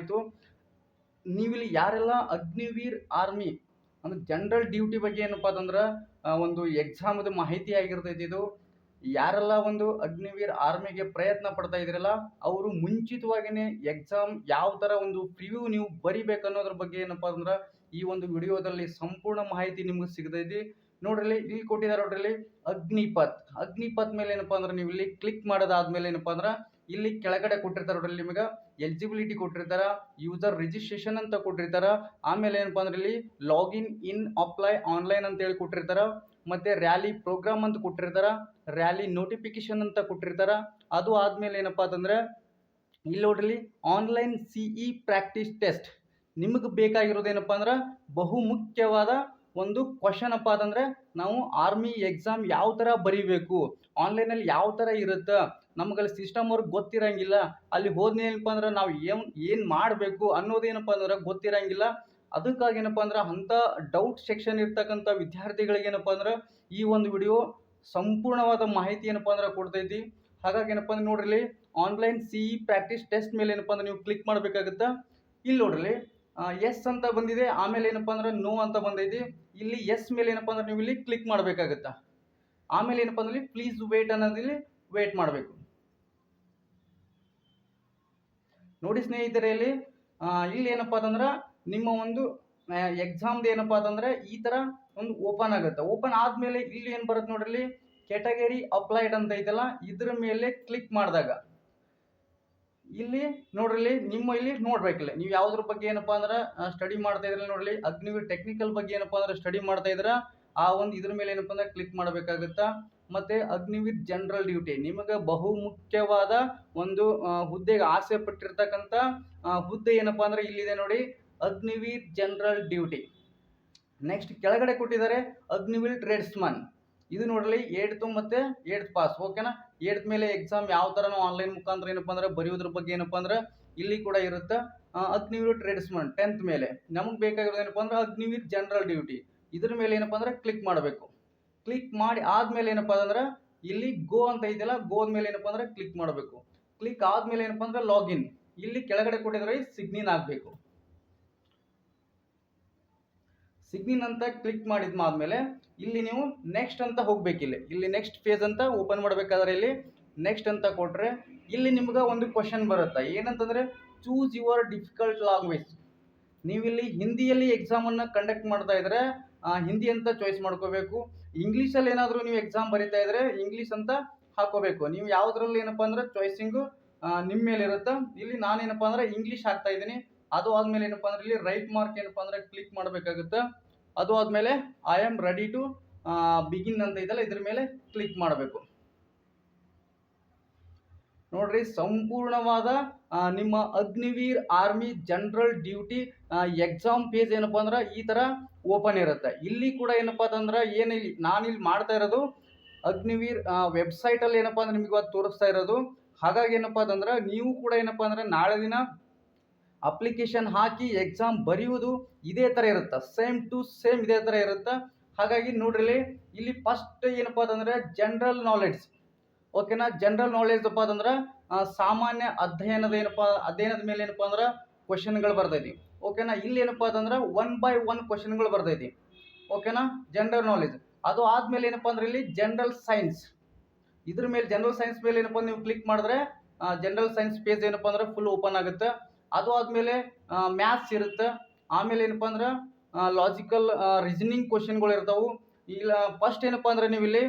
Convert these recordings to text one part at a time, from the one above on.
ಆಯಿತು ನೀವಿಲ್ಲಿ ಯಾರೆಲ್ಲ ಅಗ್ನಿವೀರ್ ಆರ್ಮಿ ಅಂದ್ರೆ ಜನರಲ್ ಡ್ಯೂಟಿ ಬಗ್ಗೆ ಏನಪ್ಪ ಅಂತಂದ್ರೆ ಒಂದು ಎಕ್ಸಾಮದ ಮಾಹಿತಿ ಆಗಿರ್ತೈತಿ ಇದು. ಯಾರೆಲ್ಲ ಒಂದು ಅಗ್ನಿವೀರ್ ಆರ್ಮಿಗೆ ಪ್ರಯತ್ನ ಪಡ್ತಾ ಇದ್ರಲ್ಲ ಅವರು ಮುಂಚಿತವಾಗಿನೇ ಎಕ್ಸಾಮ್ ಯಾವ ಥರ ಒಂದು ಪ್ರಿವ್ಯೂ ನೀವು ಬರಿಬೇಕು ಅನ್ನೋದ್ರ ಬಗ್ಗೆ ಏನಪ್ಪ ಅಂದ್ರೆ ಈ ಒಂದು ವಿಡಿಯೋದಲ್ಲಿ ಸಂಪೂರ್ಣ ಮಾಹಿತಿ ನಿಮ್ಗೆ ಸಿಗ್ತೈತಿ. ನೋಡ್ರಿ ಇಲ್ಲಿ ಕೊಟ್ಟಿದ್ದಾರೆ ನೋಡ್ರಿ ಅಗ್ನಿಪಥ್. ಅಗ್ನಿಪಥ್ ಮೇಲೆ ಏನಪ್ಪ ಅಂದ್ರೆ ನೀವು ಇಲ್ಲಿ ಕ್ಲಿಕ್ ಮಾಡೋದಾದ್ಮೇಲೆ ಏನಪ್ಪ ಅಂದ್ರೆ ಇಲ್ಲಿ ಕೆಳಗಡೆ ಕೊಟ್ಟಿರ್ತಾರೆ ನೋಡ್ರಿ ನಿಮಗೆ ಎಲಿಜಿಬಿಲಿಟಿ ಕೊಟ್ಟಿರ್ತಾರೆ ಯೂಸರ್ ರಿಜಿಸ್ಟ್ರೇಷನ್ ಅಂತ ಕೊಟ್ಟಿರ್ತಾರ. ಆಮೇಲೆ ಏನಪ್ಪ ಅಂದ್ರೆ ಇಲ್ಲಿ ಲಾಗಿನ್ ಇನ್ ಅಪ್ಲೈ ಆನ್ಲೈನ್ ಅಂತ ಹೇಳಿ ಕೊಟ್ಟಿರ್ತಾರ. ಮತ್ತೆ ರ್ಯಾಲಿ ಪ್ರೋಗ್ರಾಮ್ ಅಂತ ಕೊಟ್ಟಿರ್ತಾರ. ರ್ಯಾಲಿ ನೋಟಿಫಿಕೇಶನ್ ಅಂತ ಕೊಟ್ಟಿರ್ತಾರ. ಅದು ಆದ್ಮೇಲೆ ಏನಪ್ಪ ಅಂತಂದ್ರೆ, ಇಲ್ಲಿ ನೋಡ್ರಿ ಆನ್ಲೈನ್ ಸಿಇ ಪ್ರಾಕ್ಟೀಸ್ ಟೆಸ್ಟ್ ನಿಮಗೆ ಬೇಕಾಗಿರೋದೇನಪ್ಪ ಅಂದ್ರೆ ಬಹು ಮುಖ್ಯವಾದ ಒಂದು ಕ್ವಶನ್ ಅಪ್ಪ ಅಂತಂದ್ರೆ, ನಾವು ಆರ್ಮಿ ಎಕ್ಸಾಮ್ ಯಾವ ಥರ ಬರಿಬೇಕು? ಆನ್ಲೈನಲ್ಲಿ ಯಾವ ಥರ ಇರುತ್ತೆ? ನಮ್ಗಲ್ಲಿ ಸಿಸ್ಟಮ್ ವರ್ಕ್ ಗೊತ್ತಿರಂಗಿಲ್ಲ. ಅಲ್ಲಿ ಹೋದ್ನೇನಪ್ಪ ಅಂದ್ರೆ, ನಾವು ಏನು ಏನು ಮಾಡಬೇಕು ಅನ್ನೋದೇನಪ್ಪ ಅಂದ್ರೆ ಗೊತ್ತಿರಂಗಿಲ್ಲ. ಅದಕ್ಕಾಗಿ ಏನಪ್ಪ ಅಂದ್ರೆ, ಅಂಥ ಡೌಟ್ ಸೆಕ್ಷನ್ ಇರ್ತಕ್ಕಂಥ ವಿದ್ಯಾರ್ಥಿಗಳಿಗೆ ಏನಪ್ಪ ಅಂದ್ರೆ, ಈ ಒಂದು ವಿಡಿಯೋ ಸಂಪೂರ್ಣವಾದ ಮಾಹಿತಿ ಏನಪ್ಪ ಅಂದ್ರೆ ಕೊಡ್ತೈತಿ. ಹಾಗಾಗಿ ಏನಪ್ಪ ಅಂದ್ರೆ ನೋಡ್ರಿ online C E practice test ಮೇಲೆ ಏನಪ್ಪ ಅಂದ್ರೆ ನೀವು ಕ್ಲಿಕ್ ಮಾಡಬೇಕಾಗುತ್ತೆ? ಇಲ್ಲಿ ನೋಡ್ರಿ ಎಸ್ ಅಂತ ಬಂದಿದೆ, ಆಮೇಲೆ ಏನಪ್ಪ ಅಂದ್ರೆ ನೋ ಅಂತ ಬಂದೈತಿ. ಇಲ್ಲಿ ಎಸ್ ಮೇಲೆ ಏನಪ್ಪ ಅಂದ್ರೆ ನೀವು ಇಲ್ಲಿ ಕ್ಲಿಕ್ ಮಾಡಬೇಕಾಗುತ್ತೆ? ಆಮೇಲೆ ಏನಪ್ಪ ಅಂದ್ರೆ ಪ್ಲೀಸ್ ವೇಟ್ ಅನ್ನೋದಿಲ್ಲಿ ವೇಟ್ ಮಾಡಬೇಕು. ನೋಡಿ ಸ್ನೇಹಿತರೆ ಇಲ್ಲಿ ಇಲ್ಲಿ ಏನಪ್ಪ ಅಂತಂದ್ರೆ ನಿಮ್ಮ ಒಂದು ಎಕ್ಸಾಮ್ದು ಏನಪ್ಪ ಅಂತಂದ್ರೆ ಈ ಥರ ಒಂದು ಓಪನ್ ಆಗುತ್ತೆ. ಓಪನ್ ಆದಮೇಲೆ ಇಲ್ಲಿ ಏನು ಬರುತ್ತೆ ನೋಡ್ರಿ ಕೆಟಗರಿ ಅಪ್ಲೈಡ್ ಅಂತ ಐತಲ್ಲ, ಇದ್ರ ಮೇಲೆ ಕ್ಲಿಕ್ ಮಾಡಿದಾಗ. ಇಲ್ಲಿ ನೋಡ್ರಿ, ನಿಮ್ಮ ಇಲ್ಲಿ ನೋಡ್ಬೇಕಿಲ್ಲ. ನೀವು ಯಾವ್ದ್ರ ಬಗ್ಗೆ ಏನಪ್ಪಾ ಅಂದ್ರೆ ಸ್ಟಡಿ ಮಾಡ್ತಾ ಇದ್ರೆ ನೋಡ್ರಿ. ಅಗ್ನಿವೀರ್ ಟೆಕ್ನಿಕಲ್ ಬಗ್ಗೆ ಏನಪ್ಪಾ ಅಂದ್ರೆ ಸ್ಟಡಿ ಮಾಡ್ತಾ ಇದ್ರ, ಆ ಒಂದು ಇದ್ರ ಮೇಲೆ ಏನಪ್ಪಾ ಅಂದ್ರೆ ಕ್ಲಿಕ್ ಮಾಡಬೇಕಾಗುತ್ತಾ. ಮತ್ತೆ ಅಗ್ನಿವೀರ್ ಜನರಲ್ ಡ್ಯೂಟಿ ನಿಮಗೆ ಬಹು ಮುಖ್ಯವಾದ ಒಂದು ಹುದ್ದೆಗೆ ಆಸೆ ಪಟ್ಟಿರ್ತಕ್ಕಂಥ ಹುದ್ದೆ ಏನಪ್ಪಾ ಅಂದ್ರೆ ಇಲ್ಲಿದೆ ನೋಡಿ. ಅಗ್ನಿವೀರ್ ಜನರಲ್ ಡ್ಯೂಟಿ ನೆಕ್ಸ್ಟ್ ಕೆಳಗಡೆ ಕೊಟ್ಟಿದ್ದಾರೆ ಅಗ್ನಿವೀರ್ ಟ್ರೇಡ್ಸ್ಮನ್ ಇದು ನೋಡಲಿ ಏಡ್ತು ಮತ್ತೆ ಏಡ್ತ್ ಪಾಸ್ ಓಕೆನಾ ಏಡ್ತ್ ಮೇಲೆ ಎಕ್ಸಾಮ್ ಯಾವ ಥರ ಆನ್ಲೈನ್ ಮುಖಾಂತರ ಏನಪ್ಪ ಅಂದ್ರೆ ಬರೆಯೋದ್ರ ಬಗ್ಗೆ ಏನಪ್ಪ ಅಂದ್ರೆ ಇಲ್ಲಿ ಕೂಡ ಇರುತ್ತೆ. ಅಗ್ನಿವೀರ್ ಟ್ರೇಡ್ಸ್ಮನ್ ಟೆಂತ್ ಮೇಲೆ. ನಮಗೆ ಬೇಕಾಗಿರೋದು ಏನಪ್ಪ ಅಂದ್ರೆ ಅಗ್ನಿವೀರ್ ಜನರಲ್ ಡ್ಯೂಟಿ ಇದ್ರ ಮೇಲೆ ಏನಪ್ಪ ಅಂದ್ರೆ ಕ್ಲಿಕ್ ಮಾಡಬೇಕು. ಕ್ಲಿಕ್ ಮಾಡಿ ಆದ್ಮೇಲೆ ಏನಪ್ಪ ಅಂದ್ರೆ ಇಲ್ಲಿ ಗೋ ಅಂತ ಇದೆಯಲ್ಲ ಗೋ ಮೇಲೆ ಏನಪ್ಪ ಅಂದ್ರೆ ಕ್ಲಿಕ್ ಮಾಡಬೇಕು. ಕ್ಲಿಕ್ ಆದ್ಮೇಲೆ ಏನಪ್ಪ ಅಂದ್ರೆ ಲಾಗಿನ್ ಇಲ್ಲಿ ಕೆಳಗಡೆ ಕೊಟ್ಟಿದ್ರೆ ಸಿಗ್ನಿನ್ ಆಗಬೇಕು. ಸಿಗ್ನಿನ್ ಅಂತ ಕ್ಲಿಕ್ ಮಾಡಿದ್ಮಾದ್ಮೇಲೆ ಇಲ್ಲಿ ನೀವು ನೆಕ್ಸ್ಟ್ ಅಂತ ಹೋಗ್ಬೇಕಿಲ್ಲಿ ಇಲ್ಲಿ. ನೆಕ್ಸ್ಟ್ ಫೇಸ್ ಅಂತ ಓಪನ್ ಮಾಡಬೇಕಾದ್ರೆ ಇಲ್ಲಿ ನೆಕ್ಸ್ಟ್ ಅಂತ ಕೊಟ್ಟರೆ ಇಲ್ಲಿ ನಿಮ್ಗೆ ಒಂದು ಕ್ವಶನ್ ಬರುತ್ತೆ. ಏನಂತಂದ್ರೆ ಚೂಸ್ ಯುವರ್ ಡಿಫಿಕಲ್ಟ್ ಲ್ಯಾಂಗ್ವೇಜ್ ನೀವಿಲ್ಲಿ ಹಿಂದಿಯಲ್ಲಿ ಎಕ್ಸಾಮನ್ನು ಕಂಡಕ್ಟ್ ಮಾಡ್ತಾ ಇದ್ರೆ ಹಿಂದಿ ಅಂತ ಚಾಯ್ಸ್ ಮಾಡ್ಕೋಬೇಕು. ಇಂಗ್ಲೀಷಲ್ಲಿ ಏನಾದರೂ ನೀವು ಎಕ್ಸಾಮ್ ಬರಿತಾ ಇದ್ರೆ ಇಂಗ್ಲೀಷ್ ಅಂತ ಹಾಕೋಬೇಕು. ನೀವು ಯಾವುದ್ರಲ್ಲಿ ಏನಪ್ಪ ಅಂದ್ರೆ ಚಾಯ್ಸಿಂಗು ನಿಮ್ಮ ಮೇಲೆ ಇರುತ್ತೆ ಇಲ್ಲಿ ನಾನೇನಪ್ಪ ಅಂದ್ರೆ ಇಂಗ್ಲೀಷ್ ಹಾಕ್ತಾ ಇದ್ದೀನಿ. ಅದು ಆದ್ಮೇಲೆ ಏನಪ್ಪಾ ಅಂದ್ರೆ ಇಲ್ಲಿ ರೈಟ್ ಮಾರ್ಕ್ ಏನಪ್ಪ ಅಂದ್ರೆ ಕ್ಲಿಕ್ ಮಾಡಬೇಕಾಗುತ್ತೆ. ಅದು ಆದ್ಮೇಲೆ I am ready to begin ಅಂತ ಇದೆಲ್ಲ ಇದ್ರ ಮೇಲೆ ಕ್ಲಿಕ್ ಮಾಡಬೇಕು. ನೋಡ್ರಿ, ಸಂಪೂರ್ಣವಾದ ನಿಮ್ಮ Agniveer army general duty exam page ಏನಪ್ಪ ಅಂದ್ರೆ ಈ ಥರ ಓಪನ್ ಇರುತ್ತೆ. ಇಲ್ಲಿ ಕೂಡ ಏನಪ್ಪ ಅಂತಂದ್ರೆ ಇಲ್ಲಿ, ನಾನಿಲ್ಲಿ ಮಾಡ್ತಾ ಇರೋದು, ಅಗ್ನಿವೀರ್ ವೆಬ್ಸೈಟಲ್ಲಿ ಏನಪ್ಪಾ ಅಂದ್ರೆ ನಿಮಗೆ ಇವತ್ತು ತೋರಿಸ್ತಾ ಇರೋದು. ಹಾಗಾಗಿ ಏನಪ್ಪಾ ಅಂತಂದ್ರೆ ನೀವು ಕೂಡ ಏನಪ್ಪ ಅಂದ್ರೆ ನಾಳೆ ದಿನ ಅಪ್ಲಿಕೇಶನ್ ಹಾಕಿ ಎಕ್ಸಾಮ್ ಬರೆಯುವುದು ಇದೇ ಥರ ಇರುತ್ತೆ. ಸೇಮ್ ಟು ಸೇಮ್ ಇದೇ ಥರ ಇರುತ್ತೆ. ಹಾಗಾಗಿ ನೋಡ್ರಿ ಇಲ್ಲಿ ಫಸ್ಟ್ ಏನಪ್ಪ ಅಂತಂದರೆ ಜನರಲ್ ನಾಲೆಡ್ಜ್ ಓಕೆನಾ ಜನರಲ್ ನಾಲೆಡ್ಜ್ ಅಪ್ಪ ಅಂತಂದ್ರೆ ಸಾಮಾನ್ಯ ಅಧ್ಯಯನದ ಏನಪ್ಪ, ಅಧ್ಯಯನದ ಮೇಲೆ ಏನಪ್ಪ ಅಂದ್ರೆ ಕ್ವಶನ್ಗಳು ಬರ್ತೈತಿ ಓಕೆನಾ ಇಲ್ಲಿ ಏನಪ್ಪ ಅಂತಂದ್ರೆ ಒನ್ ಬೈ ಒನ್ ಕ್ವಶನ್ಗಳು ಬರ್ತೈತಿ ಓಕೆನಾ ಜನರಲ್ ನಾಲೆಡ್ಜ್ ಅದು ಆದ್ಮೇಲೆ ಏನಪ್ಪ ಅಂದ್ರೆ ಇಲ್ಲಿ ಜನರಲ್ ಸೈನ್ಸ್ ಇದ್ರ ಮೇಲೆ ಜನರಲ್ ಸೈನ್ಸ್ ಮೇಲೆ ಏನಪ್ಪ ನೀವು ಕ್ಲಿಕ್ ಮಾಡಿದ್ರೆ ಜನರಲ್ ಸೈನ್ಸ್ ಪೇಜ್ ಏನಪ್ಪ ಅಂದ್ರೆ ಫುಲ್ ಓಪನ್ ಆಗುತ್ತೆ. ಅದು ಆದಮೇಲೆ ಮ್ಯಾಥ್ಸ್ ಇರುತ್ತೆ. ಆಮೇಲೆ ಏನಪ್ಪ ಅಂದ್ರೆ ಲಾಜಿಕಲ್ ರೀಸನಿಂಗ್ ಕ್ವಶನ್ಗಳು ಇರ್ತಾವು. ಇಲ್ಲ ಫಸ್ಟ್ ಏನಪ್ಪ ಅಂದ್ರೆ ನೀವು ಇಲ್ಲಿ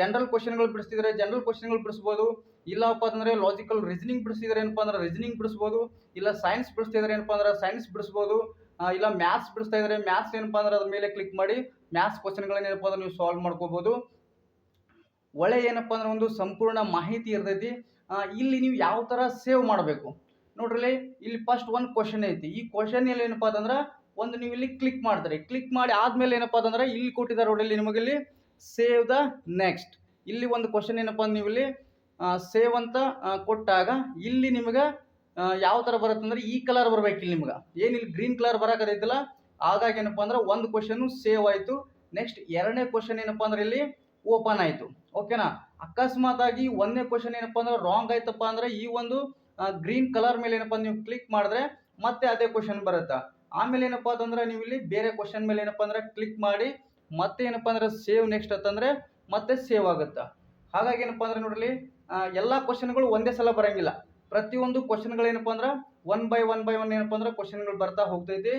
ಜನರಲ್ ಕ್ವಶನ್ಗಳು ಬಿಡಿಸ್ತಿದ್ರೆ ಜನರಲ್ ಕ್ವಶನ್ಗಳು ಬಿಡಿಸ್ಬೋದು. ಇಲ್ಲಪ್ಪ ಅಂದ್ರೆ ಲಾಜಿಕಲ್ ರೀಸನಿಂಗ್ ಬಿಡಿಸಿದ್ರೆ ಏನಪ್ಪ ಅಂದ್ರೆ ರೀಸನಿಂಗ್ ಬಿಡಿಸ್ಬೋದು. ಇಲ್ಲ ಸೈನ್ಸ್ ಬಿಡಿಸ್ತಿದ್ರೆ ಏನಪ್ಪ ಅಂದ್ರೆ ಸೈನ್ಸ್ ಬಿಡಿಸ್ಬೋದು. ಇಲ್ಲ ಮ್ಯಾಥ್ಸ್ ಬಿಡಿಸ್ತಾ ಇದ್ರೆ ಮ್ಯಾಥ್ಸ್ ಏನಪ್ಪ ಅಂದ್ರೆ ಅದ್ರ ಮೇಲೆ ಕ್ಲಿಕ್ ಮಾಡಿ ಮ್ಯಾಥ್ಸ್ ಕ್ವಶನ್ಗಳನ್ನ ಏನಪ್ಪ ಅಂದ್ರೆ ನೀವು ಸಾಲ್ವ್ ಮಾಡ್ಕೋಬೋದು. ಒಳ್ಳೆ ಏನಪ್ಪ ಅಂದ್ರೆ ಒಂದು ಸಂಪೂರ್ಣ ಮಾಹಿತಿ ಇರ್ತೈತಿ. ಇಲ್ಲಿ ನೀವು ಯಾವ ಥರ ಸೇವ್ ಮಾಡಬೇಕು? ನೋಡ್ರಿ ಇಲ್ಲಿ ಫಸ್ಟ್ ಒಂದು ಕ್ವಶನ್ ಐತಿ. ಈ ಕ್ವಶನ್ ಏನಪ್ಪ ಅಂತಂದ್ರೆ ಒಂದು ನೀವು ಇಲ್ಲಿ ಕ್ಲಿಕ್ ಮಾಡ್ತಾರೆ. ಕ್ಲಿಕ್ ಮಾಡಿ ಆದ್ಮೇಲೆ ಏನಪ್ಪ ಅಂದ್ರೆ ಇಲ್ಲಿ ಕೊಟ್ಟಿದ್ದಾರೆ ನೋಡ್ರಿ ಇಲ್ಲಿ ನಿಮಗೆ ಇಲ್ಲಿ ಸೇವ್ ದ ನೆಕ್ಸ್ಟ್ ಇಲ್ಲಿ ಒಂದು ಕ್ವಶನ್ ಏನಪ್ಪ ಅಂದ್ರೆ ನೀವು ಇಲ್ಲಿ ಸೇವ್ ಅಂತ ಕೊಟ್ಟಾಗ ಇಲ್ಲಿ ನಿಮಗೆ ಯಾವ ಥರ ಬರುತ್ತೆ ಅಂದ್ರೆ ಈ ಕಲರ್ ಬರಬೇಕು ಇಲ್ಲಿ ನಿಮ್ಗೆ. ಇಲ್ಲಿ ಗ್ರೀನ್ ಕಲರ್ ಬರಕತ್ತೈತಲ್ಲ ಹಾಗಾಗಿ ಏನಪ್ಪ ಅಂದ್ರೆ ಒಂದು ಕ್ವಶನ್ ಸೇವ್ ಆಯಿತು. ನೆಕ್ಸ್ಟ್ ಎರಡನೇ ಕ್ವಶನ್ ಏನಪ್ಪ ಅಂದ್ರೆ ಇಲ್ಲಿ ಓಪನ್ ಆಯಿತು. ಓಕೆನಾ ಅಕಸ್ಮಾತ್ ಆಗಿ ಒಂದನೇ ಕ್ವಶನ್ ಏನಪ್ಪ ಅಂದ್ರೆ ರಾಂಗ್ ಆಯ್ತಪ್ಪ ಅಂದ್ರೆ ಈ ಒಂದು ಗ್ರೀನ್ ಕಲರ್ ಮೇಲೆ ಏನಪ್ಪ ನೀವು ಕ್ಲಿಕ್ ಮಾಡಿದ್ರೆ ಮತ್ತೆ ಅದೇ ಕ್ವಶನ್ ಬರುತ್ತೆ. ಆಮೇಲೆ ಏನಪ್ಪಾ ಅಂತಂದ್ರೆ ನೀವು ಇಲ್ಲಿ ಬೇರೆ ಕ್ವಶನ್ ಮೇಲೆ ಏನಪ್ಪಾ ಅಂದ್ರೆ ಕ್ಲಿಕ್ ಮಾಡಿ ಮತ್ತೆ ಏನಪ್ಪಾ ಅಂದ್ರೆ ಸೇವ್ ನೆಕ್ಸ್ಟ್ ಅಂತಂದ್ರೆ ಮತ್ತೆ ಸೇವ್ ಆಗುತ್ತೆ. ಹಾಗಾಗಿ ಏನಪ್ಪಾ ಅಂದ್ರೆ ನೋಡ್ರಿ ಎಲ್ಲ ಕ್ವಶನ್ಗಳು ಒಂದೇ ಸಲ ಬರಂಗಿಲ್ಲ. ಪ್ರತಿಯೊಂದು ಕ್ವಶನ್ಗಳು ಏನಪ್ಪಾ ಅಂದ್ರೆ one by one by one ಏನಪ್ಪಾ ಅಂದ್ರೆ ಕ್ವಶನ್ಗಳು ಬರ್ತಾ ಹೋಗ್ತೈತಿ.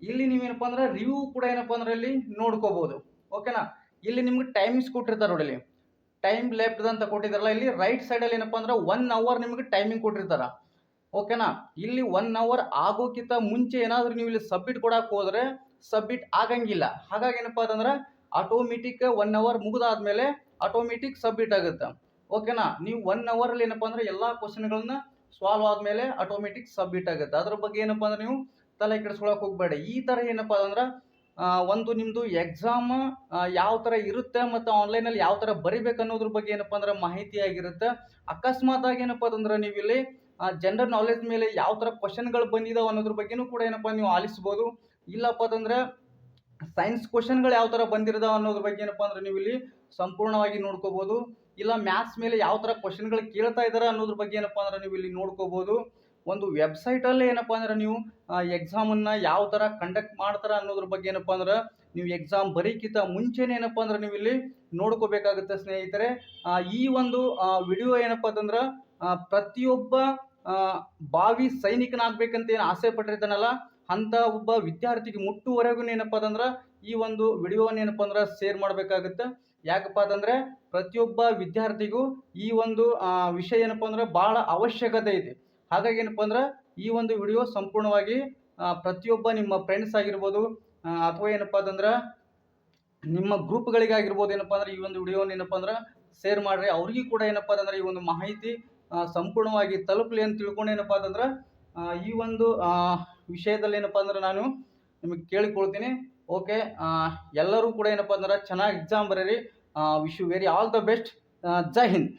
ಇಲ್ಲಿ ನೀವೇನಪ್ಪ ಅಂದ್ರೆ ರಿವ್ಯೂ ಕೂಡ ಏನಪ್ಪಾ ಅಂದ್ರೆ ಇಲ್ಲಿ ನೋಡ್ಕೋಬಹುದು. ಓಕೆನಾ ಇಲ್ಲಿ ನಿಮ್ಗೆ ಟೈಮಿಂಗ್ಸ್ ಕೊಟ್ಟಿರ್ತಾರೆ ನೋಡಿ ಇಲ್ಲಿ. ಟೈಮ್ ಲೆಫ್ಟ್ ಅಂತ ಕೊಟ್ಟಿದ್ದಾರಲ್ಲ, ಇಲ್ಲಿ ರೈಟ್ ಸೈಡಲ್ಲಿ ಏನಪ್ಪ ಅಂದ್ರೆ ಒನ್ ಅವರ್ ನಿಮಗೆ ಟೈಮಿಂಗ್ ಕೊಟ್ಟಿರ್ತಾರ. ಓಕೆನಾ ಇಲ್ಲಿ ಒನ್ ಅವರ್ ಆಗೋಕ್ಕಿಂತ ಮುಂಚೆ ಏನಾದರೂ ನೀವು ಇಲ್ಲಿ ಸಬ್ಮಿಟ್ ಕೊಡಕ್ಕೆ ಹೋದರೆ ಸಬ್ಮಿಟ್ ಆಗಂಗಿಲ್ಲ. ಹಾಗಾಗಿ ಏನಪ್ಪಾ ಅಂತಂದ್ರೆ ಆಟೋಮೆಟಿಕ್ ಒನ್ ಅವರ್ ಮುಗಿದಾದ್ಮೇಲೆ ಆಟೋಮೆಟಿಕ್ ಸಬ್ಮಿಟ್ ಆಗುತ್ತೆ. ಓಕೆನಾ ನೀವು ಒನ್ ಅವರಲ್ಲಿ ಏನಪ್ಪ ಅಂದ್ರೆ ಎಲ್ಲ ಕ್ವಶನ್ಗಳನ್ನ ಸಾಲ್ವ್ ಆದ್ಮೇಲೆ ಆಟೋಮೆಟಿಕ್ ಸಬ್ಮಿಟ್ ಆಗುತ್ತೆ. ಅದ್ರ ಬಗ್ಗೆ ಏನಪ್ಪ ಅಂದ್ರೆ ನೀವು ತಲೆ ಕೆಡಿಸ್ಕೊಳಕ್ ಹೋಗ್ಬೇಡಿ. ಈ ಥರ ಏನಪ್ಪ ಅಂದ್ರೆ ಒಂದು ನಿಮ್ಮದು ಎಕ್ಸಾಮ್ ಯಾವ ಥರ ಇರುತ್ತೆ ಮತ್ತು ಆನ್ಲೈನಲ್ಲಿ ಯಾವ ಥರ ಬರಿಬೇಕು ಅನ್ನೋದ್ರ ಬಗ್ಗೆ ಏನಪ್ಪ ಅಂದ್ರೆ ಮಾಹಿತಿ ಆಗಿರುತ್ತೆ. ಅಕಸ್ಮಾತ್ ಆಗಿ ಏನಪ್ಪಾ ಅಂದ್ರೆ ನೀವು ಇಲ್ಲಿ ಜನರಲ್ ನಾಲೆಜ್ ಮೇಲೆ ಯಾವ ಥರ ಕ್ವಶನ್ಗಳು ಬಂದಿದಾವೆ ಅನ್ನೋದ್ರ ಬಗ್ಗೆನೂ ಕೂಡ ಏನಪ್ಪಾ ನೀವು ಆಲಿಸ್ಬೋದು. ಇಲ್ಲಪ್ಪ ಅಂತಂದ್ರೆ ಸೈನ್ಸ್ ಕ್ವಶನ್ಗಳು ಯಾವ ಥರ ಬಂದಿರ್ತಾವ ಅನ್ನೋದ್ರ ಬಗ್ಗೆ ಏನಪ್ಪ ಅಂದ್ರೆ ನೀವು ಇಲ್ಲಿ ಸಂಪೂರ್ಣವಾಗಿ ನೋಡ್ಕೋಬೋದು. ಇಲ್ಲ ಮ್ಯಾಥ್ಸ್ ಮೇಲೆ ಯಾವ ಥರ ಕ್ವಶನ್ಗಳು ಕೇಳ್ತಾ ಇದ್ದಾರೆ ಅನ್ನೋದ್ರ ಬಗ್ಗೆ ಏನಪ್ಪ ಅಂದ್ರೆ ನೀವು ಇಲ್ಲಿ ನೋಡ್ಕೋಬೋದು. ಒಂದು ವೆಬ್ಸೈಟಲ್ಲೇ ಏನಪ್ಪ ಅಂದ್ರೆ ನೀವು ಎಕ್ಸಾಮನ್ನು ಯಾವ ಥರ ಕಂಡಕ್ಟ್ ಮಾಡ್ತಾರೆ ಅನ್ನೋದ್ರ ಬಗ್ಗೆ ಏನಪ್ಪ ಅಂದ್ರೆ ನೀವು ಎಕ್ಸಾಮ್ ಬರೀಕಿಂತ ಮುಂಚೆನೇ ಏನಪ್ಪ ಅಂದ್ರೆ ನೀವು ಇಲ್ಲಿ ನೋಡ್ಕೋಬೇಕಾಗುತ್ತೆ ಸ್ನೇಹಿತರೆ. ಈ ಒಂದು ವಿಡಿಯೋ ಏನಪ್ಪ ಅಂತಂದ್ರೆ ಪ್ರತಿಯೊಬ್ಬ ಬಾವಿ ಸೈನಿಕನಾಗಬೇಕಂತ ಏನು ಆಸೆ ಪಟ್ಟಿರ್ತಾನಲ್ಲ ಅಂತ ಒಬ್ಬ ವಿದ್ಯಾರ್ಥಿಗೆ ಮುಟ್ಟುವರೆಗೂ ಏನಪ್ಪ ಅಂತಂದ್ರೆ ಈ ಒಂದು ವಿಡಿಯೋವನ್ನು ಏನಪ್ಪ ಅಂದ್ರೆ ಶೇರ್ ಮಾಡಬೇಕಾಗುತ್ತೆ. ಯಾಕಪ್ಪ ಅಂತಂದರೆ ಪ್ರತಿಯೊಬ್ಬ ವಿದ್ಯಾರ್ಥಿಗೂ ಈ ಒಂದು ವಿಷಯ ಏನಪ್ಪ ಅಂದ್ರೆ ಬಹಳ ಅವಶ್ಯಕತೆ ಇದೆ. ಹಾಗಾಗಿ ಏನಪ್ಪ ಅಂದ್ರೆ ಈ ಒಂದು ವಿಡಿಯೋ ಸಂಪೂರ್ಣವಾಗಿ ಪ್ರತಿಯೊಬ್ಬ ನಿಮ್ಮ ಫ್ರೆಂಡ್ಸ್ ಆಗಿರ್ಬೋದು ಅಥವಾ ಏನಪ್ಪಾ ಅಂತಂದ್ರೆ ನಿಮ್ಮ ಗ್ರೂಪ್ಗಳಿಗಾಗಿರ್ಬೋದು ಏನಪ್ಪ ಅಂದ್ರೆ ಈ ಒಂದು ವಿಡಿಯೋನ ಏನಪ್ಪಾ ಅಂದ್ರೆ ಶೇರ್ ಮಾಡ್ರಿ. ಅವ್ರಿಗೂ ಕೂಡ ಏನಪ್ಪಾ ಅಂದ್ರೆ ಈ ಒಂದು ಮಾಹಿತಿ ಸಂಪೂರ್ಣವಾಗಿ ತಲುಪಲಿ ಅಂತ ತಿಳ್ಕೊಂಡು ಏನಪ್ಪ ಅಂತಂದ್ರೆ ಈ ಒಂದು ವಿಷಯದಲ್ಲಿ ಏನಪ್ಪ ಅಂದ್ರೆ ನಾನು ನಿಮಗೆ ಕೇಳಿಕೊಳ್ತೀನಿ. ಓಕೆ ಎಲ್ಲರೂ ಕೂಡ ಏನಪ್ಪ ಅಂದ್ರೆ ಚೆನ್ನಾಗಿ ಎಕ್ಸಾಮ್ ಬರೀರಿ. Wish you very all the best Jai Hind.